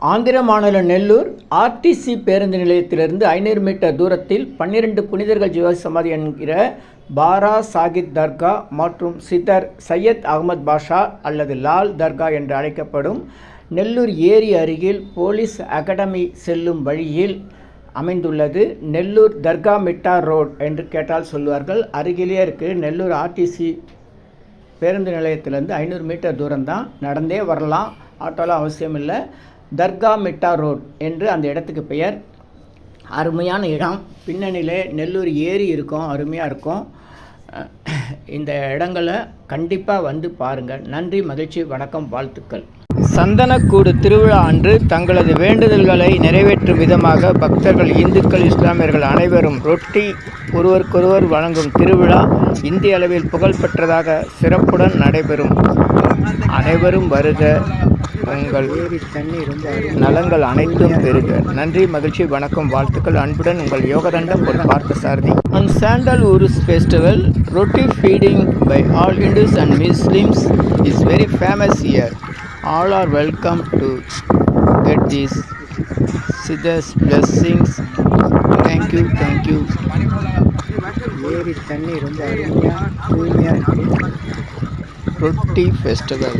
ஆந்திர மாநில நெல்லூர் ஆர்டிசி பேருந்து நிலையத்திலிருந்து ஐநூறு மீட்டர் தூரத்தில் பன்னிரண்டு புனிதர்கள் ஜீவ சமாதி என்கிற பாரா சாகித் தர்கா மற்றும் சித்தர் சையத் அகமது பாஷா அல்லது லால் தர்கா என்று அழைக்கப்படும் நெல்லூர் ஏரி அருகில் போலீஸ் அகாடமி செல்லும் வழியில் அமைந்துள்ளது நெல்லூர் தர்கா மிட்டா ரோட் என்று கேட்டால் சொல்வார்கள். அருகிலே இருக்குது நெல்லூர் ஆர்டிசி பேருந்து நிலையத்திலேருந்து ஐநூறு மீட்டர் தூரம் தான் நடந்தே வரலாம். ஆட்டோலாம் அவசியம் இல்லை தர்கா மிட்டா ரோட் என்று அந்த இடத்துக்கு பெயர். அருமையான இடம். பின்னணியிலே நெல்லூர் ஏரி இருக்கும் அருமையாக இருக்கும். இந்த இடங்களை கண்டிப்பாக வந்து பாருங்கள். நன்றி மகிழ்ச்சி வணக்கம் வாழ்த்துக்கள். சந்தனக்கூடு திருவிழா அன்று தங்களது வேண்டுதல்களை நிறைவேற்றும் விதமாக பக்தர்கள் இந்துக்கள் இஸ்லாமியர்கள் அனைவரும் ரொட்டி ஒருவருக்கொருவர் வழங்கும் திருவிழா இந்திய அளவில் புகழ்பெற்றதாக சிறப்புடன் நடைபெறும். அனைவரும் வருக. உங்கள் நலங்கள் அனைத்தும் பெறுக நன்றி மகிழ்ச்சி வணக்கம் வாழ்த்துக்கள் அன்புடன் உங்கள் யோகதண்டம் ஒரு பார்த்த சாரதி festival, roti feeding by all Hindus and Muslims is very famous here. All are welcome to get these Siddha's blessings. Thank you, thank you. ஏரி தண்ணி ரொம்ப அருமையாக தூய்மையாக ரொட்டி ஃபெஸ்டிவல்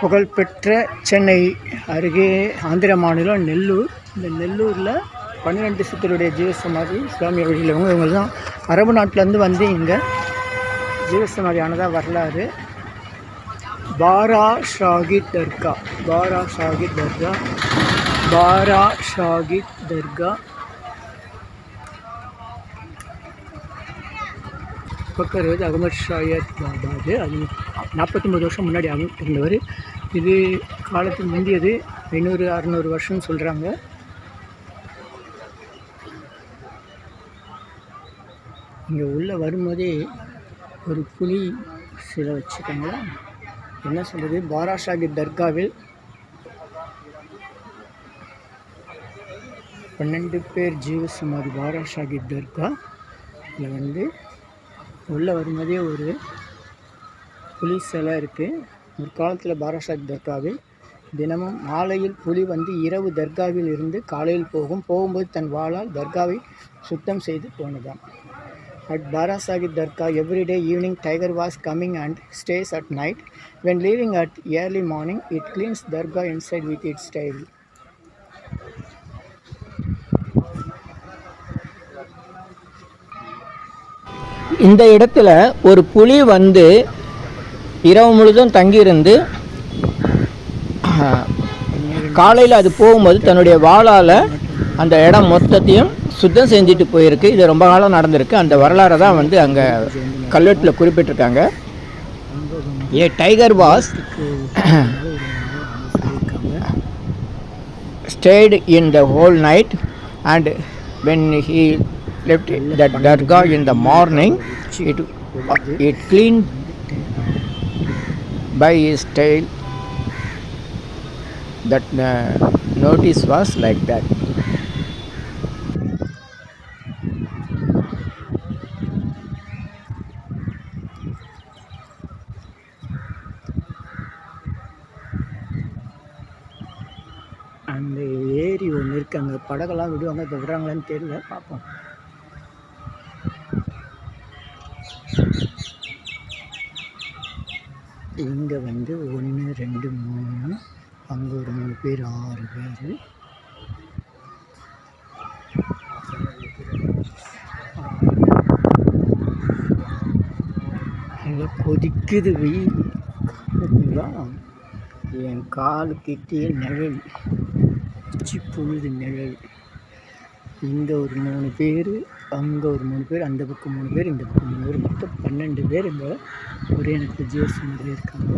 புகழ்பெற்ற சென்னை அருகே ஆந்திர மாநிலம் நெல்லூர். இந்த நெல்லூரில் பன்னிரெண்டு சித்தருடைய ஜீவசமாதி சுவாமி வழியிலவங்க இவங்க தான். அரபு நாட்டிலேருந்து வந்து இங்கே ஜீவசமாதி ஆனதாக வரலாறு. பாரா ஷாகித் தர்கா. பாரா ஷாகித் தர்கா. பாரா ஷாகித் தர்கா. பக்கர் வந்து அகமது ஷாயத் பாபாஜி அது நாற்பத்தொம்பது வருஷம் முன்னாடி அவங்க இருந்தவர் இது காலத்துக்கு முந்தியது ஐநூறு அறநூறு வருஷம்னு சொல்கிறாங்க இங்கே உள்ளே வரும்போதே ஒரு புலி சிலை வச்சுக்கோங்க என்ன சொல்கிறது பாராஷாகி தர்காவில் பன்னெண்டு பேர் ஜீவசமாதி பாராஷாகி தர்கா இதில் வந்து உள்ளே வரும்போதே ஒரு புலி சிலை இருக்குது ஒரு காலத்தில் பாராஷாக் தர்காவில் தினமும் மாலையில் புலி வந்து இரவு தர்காவில் இருந்து காலையில் போகும். போகும்போது தன் வாளால் தர்காவை சுத்தம் செய்து போனதாம். At Bara Sahib dargah everyday evening tiger was coming and stays at night when leaving at early morning it cleans dargah inside with it style இந்த இடத்துல ஒரு புலி வந்து இரவு முழுதும் தங்கியிருந்து காலையில் அது போகும்போது தன்னுடைய வாளால் அந்த இடம் மொத்தத்தையும் சுத்தம் செஞ்சுட்டு போயிருக்கு. இது ரொம்ப காலம் நடந்திருக்கு. அந்த வரலாறை தான் வந்து அங்கே கல்வெட்டில் குறிப்பிட்டிருக்காங்க. A tiger was stayed in the whole night and when he left that dargah in the morning it it cleaned by his tail that uh, notice was like that அந்த ஏரி ஒன்று இருக்குது அங்கே படகெல்லாம் விடுவாங்க இப்போ விடுறாங்களான்னு தெரியல பார்ப்போம் இங்கே வந்து ஒன்று ரெண்டு மூணு. அங்கே ஒரு மூணு பேர் ஆறு பேர். நல்லா கொதிக்குது வெயில். பார்த்தீங்களா என் காலு கிட்டே நிழல். உச்சி பொழுது நிழல். இங்கே ஒரு மூணு பேர் அங்கே ஒரு மூணு பேர் அந்த பக்கம் மூணு பேர் இந்த பக்கம் மூணு பேர். மொத்தம் பன்னெண்டு பேர் இங்கே ஒரே எனக்கு ஜிஎஸ்டி மாதிரி இருக்காங்க.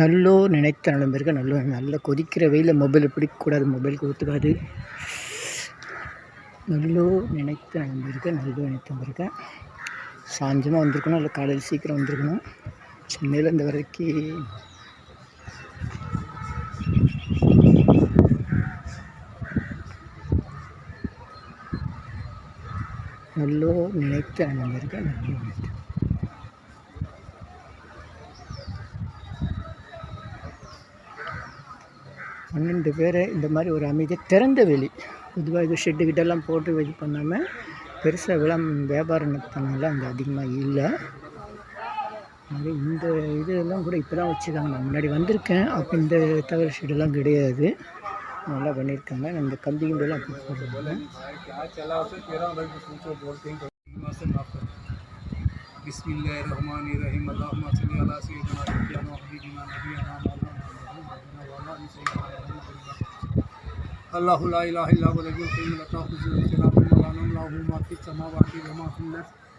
நல்லோ நினைத்த நலம் நல்ல நல்ல கொதிக்கிற வெயில் மொபைல் பிடிக்கக்கூடாது மொபைலுக்கு ஒத்துக்காது நல்லோ நினைத்த நலம் நல்லோ நினைத்த இருக்க வந்திருக்கணும் இல்லை காலையில் சீக்கிரம் வந்திருக்கணும். சென்னையில் இந்த வரைக்கும் நல்லோ நினைத்து அணிந்திருக்க நன்றி நினைத்து பன்னெண்டு பேர் இந்த மாதிரி ஒரு அமைதி திறந்த வெளி. பொதுவாக இது ஷெட்டு கிட்டெல்லாம் போட்டு இது பண்ணாமல் பெருசாக விளம் வியாபாரம் நடத்தினால அங்கே அதிகமாக இல்லை. அது இந்த இதெல்லாம் கூட இப்போ தான் வச்சுருக்காங்க. நான் முன்னாடி வந்திருக்கேன். அப்போ இந்த தகவல் ஷெட்டெல்லாம் கிடையாது. நல்லா பண்ணியிருக்காங்க இந்த கம்பிகளெல்லாம் போட்டுருக்காங்க بسم اللہ الرحمن الرحیم اللہم صلی علی سیدنا سیدنا حبیبنا نبینا مولانا اللہ لا الہ الا هو الحی القیوم لا تاخذه سنۃ ولا نوم له ما في السماوات وما في الارض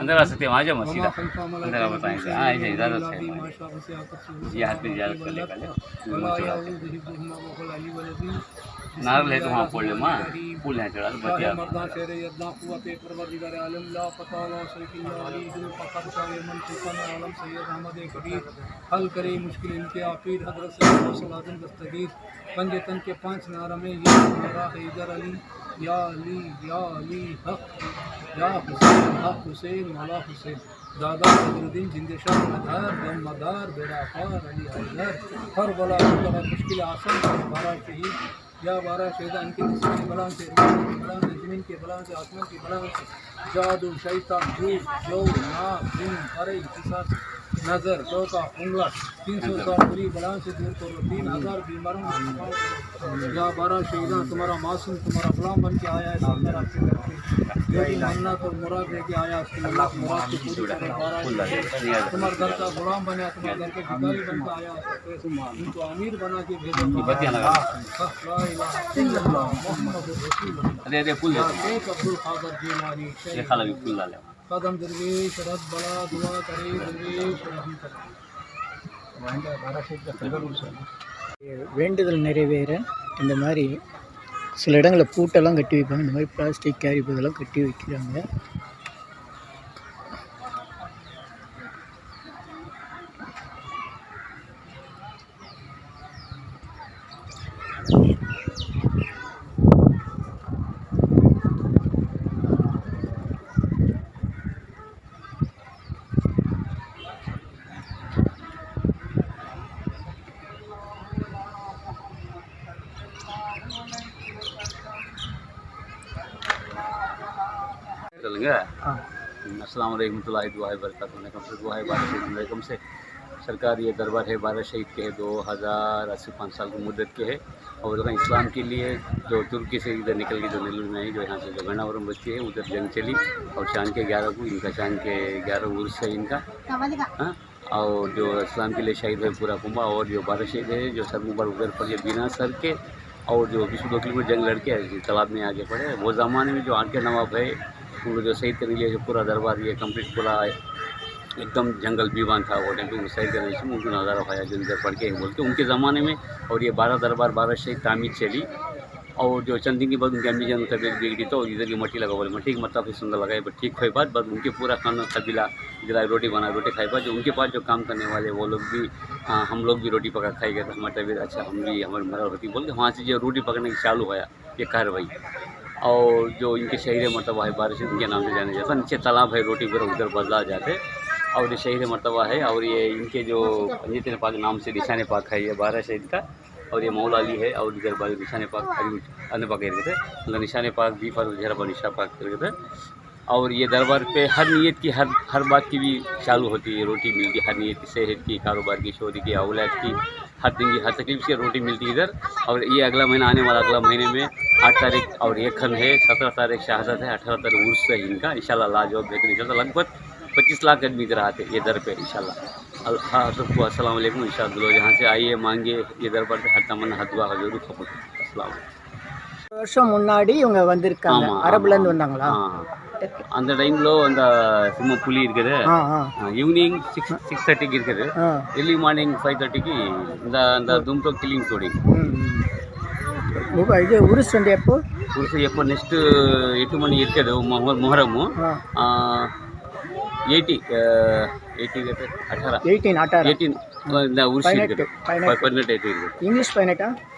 اندر آ سکتے ہیں وہاں جاؤ مسجد اندر آپ بتائیں گے۔ ہاں ایسے اجازت ہے یہ جی، ہاتھ میں اجازت کر لے کر لے نار لے تو وہاں پڑھ لے۔ ماں پھول ہے چڑھا تو بچیا حل کرے مشکل ان کے آفیر حضرت سے دستگیر۔ پنج کے پانچ نارہ میں یہ ہمارا حیدر علی۔ یا علی یا علی حق، یا حسین، حق حسین، مولا حسین. دادا قدر الدین جند شاہ مدار دم مدار، بیرا خار علی حیدر. ہر بلا بڑا مشکل آسان بارا شہید، یا بارا شہیدہ ان کے جسم کے بلان سے روح کے بلان سے، زمین کے بلان سے، آسمان کے بلان سے، جادو، شیطان جو جو نا جن، ارے احساس نظر چوکا انگلٹ تین سو سال بلان سے دور کرو تین ہزار بیماروں یا بارہ شہیداں تمہارا معصوم تمہارا غلام بن کے آیا ہے میرا میری منت اور مراد لے کے آیا اللہ مراد کی پوری کرے تمہارے گھر کا غلام بنیا تمہارے گھر کے بھکاری بن کے آیا۔ ان کو امیر بنا کے بھیجا۔ محمد رسول اللہ۔ ایک عبد القادر جیلانی شیخ عبد القادر की मुराद को पूरी करो बारह शहीद तुम्हारे घर का गुलाम बने तुम्हारे घर के भिखारी बन के आया इनको अमीर बना के भेजो बत्तियाँ लगा ला इलाहा इल्लल्लाह मुहम्मदुर रसूलुल्लाह अरे अरे फूल देते शेख अब्दुल कादर जीलानी ये शेख खाला भी फूल डाले वहाँ कदम दरवेश रद बला दुआ करे दरवेश रहम करे வேண்டுதல் நிறைவேற இந்த மாதிரி சில இடங்களில் பூட்டெல்லாம் கட்டி வைப்பாங்க இந்த மாதிரி பிளாஸ்டிக் கேரி இதெல்லாம் கட்டி வைக்கிறாங்க رحمۃ اللہ دعائے برکات علیکم سے بارہ بارش علیکم سے سرکار یہ دربار ہے بارہ شہید کے ہے، دو ہزار اسی پانچ سال کی مدت کے ہے۔ اور اسلام کے لیے جو ترکی سے ادھر نکل کے جو نیلور میں آئی جو یہاں سے جو گھنا ورم بچی ہے، ادھر جنگ چلی۔ اور شان کے گیارہ کو، ان کا شان کے گیارہ عرص ہے ان کا۔ ہاں؟ اور جو اسلام کے لیے شہید ہے پورا کنبہ اور جو بارہ شہید ہے جو سر مبار ادھر پڑے بنا سر کے، اور جو بیسو دو کلو میٹر جنگ لڑکے تالاب میں آگے پڑے وہ زمانے میں جو آنکھ کے نواب ہے پورا جو صحیح کر دیا جو پورا دربار یہ کمپلیٹ پورا ایک دم جنگل بیوان تھا وہ ٹائم پہ صحیح کو سے ان کو ممکن نظارہ پایا جو ادھر پڑھ کے بول کے ان کے زمانے میں اور یہ بارہ دربار، بارہ شہید تعمیر چلی اور جو چند دن کے بعد ان کے امی جان کی طبیعت بگڑی تو ادھر کی مٹی لگا بولے مٹی کی مطلب سندر لگائے بٹ ٹھیک ہوئے بعد بس ان کے پورا کھانا، قبیلہ گرائے روٹی بنا روٹی کھائے بعد جو ان کے پاس جو کام کرنے والے، وہ لوگ بھی ہاں، ہم لوگ بھی روٹی پکا کھائی گئے۔ تو ہماری طبیعت اچھا ہم بھی ہماری مرا ہوتی بول کے وہاں سے جو روٹی پکڑنے کی چالو ہوا، یہ کاروائی اور جو ان کے شہر مرتبہ ہے، بارش ان کے نام سے جانے جاتا نیچے تالاب ہے، روٹی پر ادھر بدلا جاتے اور یہ شہر مرتبہ ہے اور یہ ان کے جو پنجتر پاک نام سے نشان پاک ہے، یہ بارہ شہید کا۔ اور یہ مولا علی ہے اور ادھر بعد نشان پاک ان پاک کر کے تھے نشان پاک بھی پر جہرا پر نشا پاک کر کے تھے۔ اور یہ دربار پہ ہر نیت کی، ہر ہر بات کی بھی چالو ہوتی ہے۔ روٹی ملتی، ہر نیت کی، صحت کی، کاروبار کی شوری کی، اولاد کی، ہر دن کی، ہر تکلیف سے روٹی ملتی ہے ادھر۔ اور یہ اگلا مہینہ آنے والا اگلا مہینے میں آٹھ تاریخ اور یہ کھن ہے، سترہ تاریخ شہادت ہے، اٹھارہ تاریخ عرس ہے ان کا۔ ان شاء اللہ لاجواب بہتر ان شاء اللہ لگ بھگ پچیس لاکھ آدمی ادھر آتے یہ در پہ ان شاء اللہ اللہ سب کو السلام علیکم۔ ان شاء اللہ جہاں سے آئیے، مانگیے، یہ در پر ہر تمنا، ہر دعا حضور خبر السلام علیکم۔ வருஷம் முன்னாடி இவங்க வந்திருக்காங்க. அரபுல இருந்து வந்தாங்களா? அந்த டைம்ல அந்த சும்மா புலி இருக்குது. ஈவினிங் சிக்ஸ் சிக்ஸ் தேர்ட்டிக்கு இருக்குது. எர்லி மார்னிங் ஃபைவ் தேர்ட்டிக்கு இந்த அந்த தும்டோ கில்லிங் தோடி இது உருஸ் வந்து எப்போ? உருஸ் எப்போ? நெக்ஸ்ட்டு எட்டு மணி இருக்குது மொஹரமும் எயிட்டி எயிட்டி அட்டாரா? எயிட்டீன் அட்டாரா? எயிட்டீன் இந்த உருஸ் இருக்குது. பதினெட்டு இங்கிலீஷ் பதினெட்டா?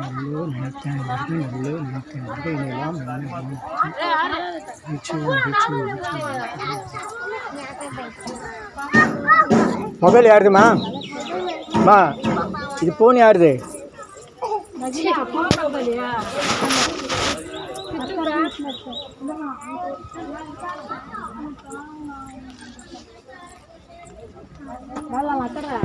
நல்லோ நினைத்த நல்லோ இதையெல்லாம் மொபைல் யாருதுமா மா இது ஃபோன் யாருது? நல்லோ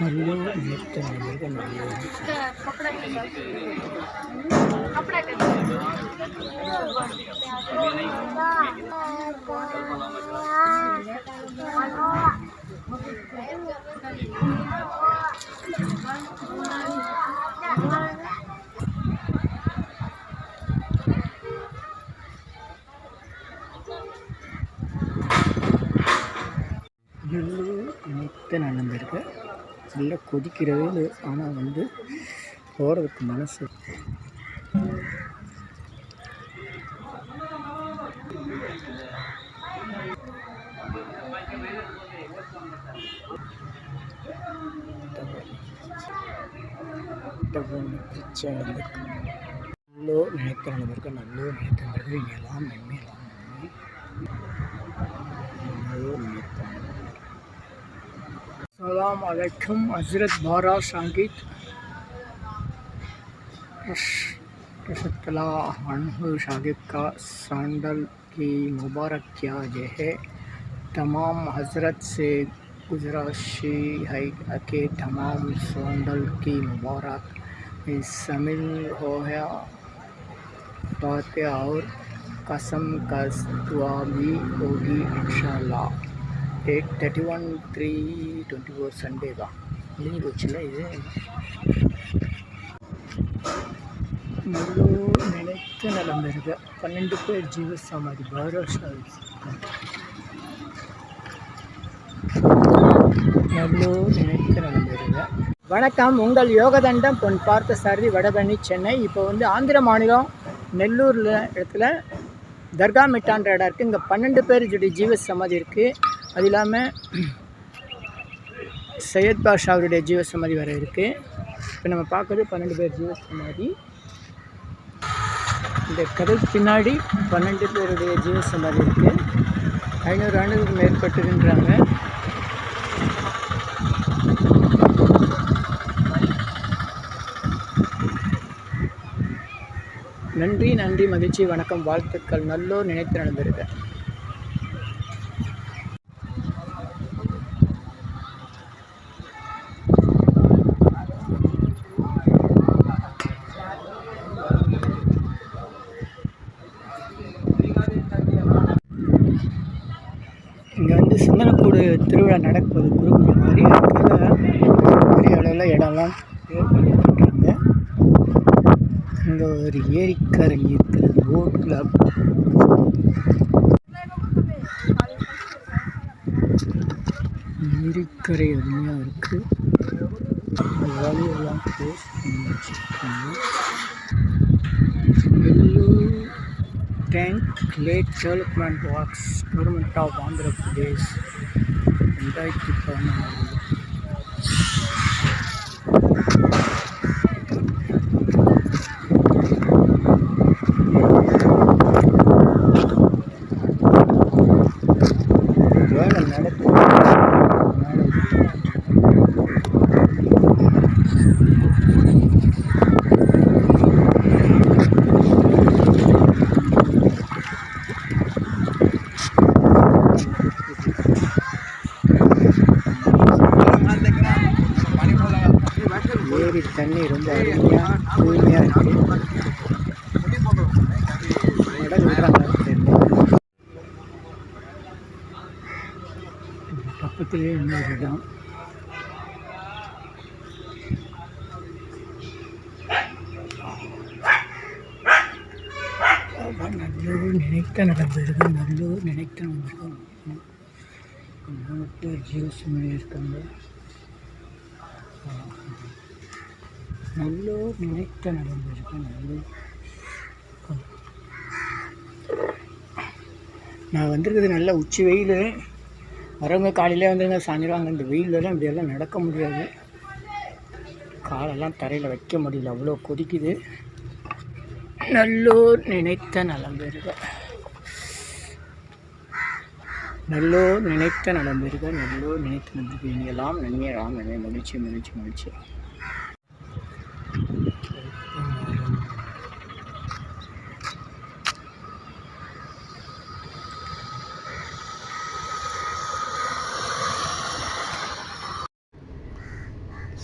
நினைத்த நடந்திருக்கு நல்லோ நல்லோ நினைத்த நடந்திருக்கு இருக்கிறதே இல்லை ஆனால் வந்து போகிறதுக்கு மனசு. பிரச்சனை நடந்திருக்கு நல்லோ நினைத்த நடந்திருக்கு நல்லோ நினைத்த நடந்திருக்கு எல்லாம் நன்மை எல்லாம் நன்மை நல்லோ நினைக்க السلام علیکم، حضرت بھارا سانگیت اللہ عنہ شاگت کا سانڈل کی مبارک کیا ہے۔ تمام حضرت سے گزراشی ہے کہ تمام سانڈل کی مبارک۔ سمل ہو ہے فاتحہ اور قسم کا دعا بھی ہوگی انشاءاللہ۔ Date thirty one three twenty four సండేగా link వచ్చిందా இது? முழு நினைத்த நலம் பெறுக. பன்னெண்டு பேர் ஜீவ சமாதி. பௌரவசாமி முழு நினைத்த நலம் பெறுக. வணக்கம். உங்கள் யோகதண்டம் பொன் பார்த்த சாரதி வடபழனி சென்னை. இப்போ வந்து ஆந்திர மாநிலம் நெல்லூரில் இடத்துல தர்கா மிட்டான்ற இடம் இருக்குது இங்கே பன்னெண்டு பேர் ஜீவ சமாதி இருக்குது அது இல்லாமல் சையத் பாஷா அவருடைய ஜீவசமாதி வர இருக்குது இப்போ நம்ம பார்க்குறது பன்னெண்டு பேர் ஜீவசமாதி. இந்த கதைக்கு பின்னாடி பன்னெண்டு பேருடைய ஜீவ சமாதி இருக்குது ஐநூறு ஆண்டுகளுக்கு மேற்பட்டுன்றாங்க நன்றி நன்றி மகிழ்ச்சி வணக்கம் வாழ்த்துக்கள். நல்லோர் நினைத்து நடந்திருக்கேன் இங்கே வந்து சிந்தனக்கூடு திருவிழா நடக்குது குருகுரு மாதிரி அதுக்காக பெரிய அளவில் இடம்லாம் ஏற்படுத்திருக்காங்க இங்கே ஒரு ஏரிக்கரை இருக்குது போட் கிளப் ஏரிக்கரை அருமையாக இருக்குது வழியெல்லாம் க்ளோஸ் பண்ணி வச்சுருக்காங்க. Tank lake development works government of Andhra Pradesh Like to come. தண்ணி ரொம்ப அருமையாக தூய்மையாக இருக்குது பக்கத்துலேயே இன்னொரு இடம் நல்லூர் நினைக்க நடந்தது நல்லூர் நினைக்க நடந்திருக்கோம் ஜூஸ் பேர் இருக்காங்க நல்லூர் நினைக்க நடந்திருக்கு நல்ல நான் வந்திருக்கிறது நல்ல உச்சி வெயில். வரவங்க காலையிலே வந்துருங்க சாயந்தரம் இந்த வெயிலெல்லாம் இப்படியெல்லாம் நடக்க முடியாது. காலெல்லாம் தரையில் வைக்க முடியல. அவ்வளோ கொதிக்குது. நல்லோர் நினைத்த நலம் பெறுக. நல்லோர் நினைத்த நலம் பெறுக. நல்லோர் நினைத்த நலம் பெறுக இனியெல்லாம் நன்மையை ராம் நன்மை. மகிழ்ச்சி மகிழ்ச்சி மகிழ்ச்சி.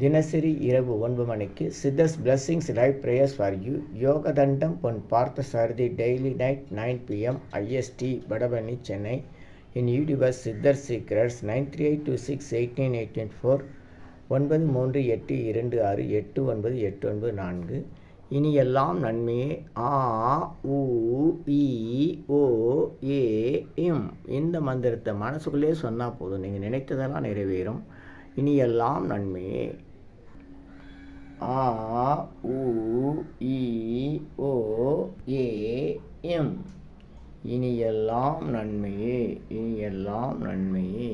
தினசரி இரவு ஒன்பது மணிக்கு Siddhars blessings live prayers for you Yogathandam Pon Parthasarathi daily night nine P M I S T Vadapalani Chennai. In YouTubers Siddhar secrets nine three eight two six eight nine eight nine four ஒன்பது மூன்று எட்டு இரண்டு ஆறு எட்டு ஒன்பது எட்டு ஒன்பது நான்கு. இனி எல்லாம் நன்மையே. ஆ உ இ ஓ ஏ எம் இந்த மந்திரத்தை மனசுக்குள்ளே சொன்னால் போதும். நீங்கள் நினைத்ததெல்லாம் நிறைவேறும். இனி எல்லாம் நன்மையே ஆ உ இ ஓ ஏ எம். இனி எல்லாம் நன்மையே இனி எல்லாம் நன்மையே.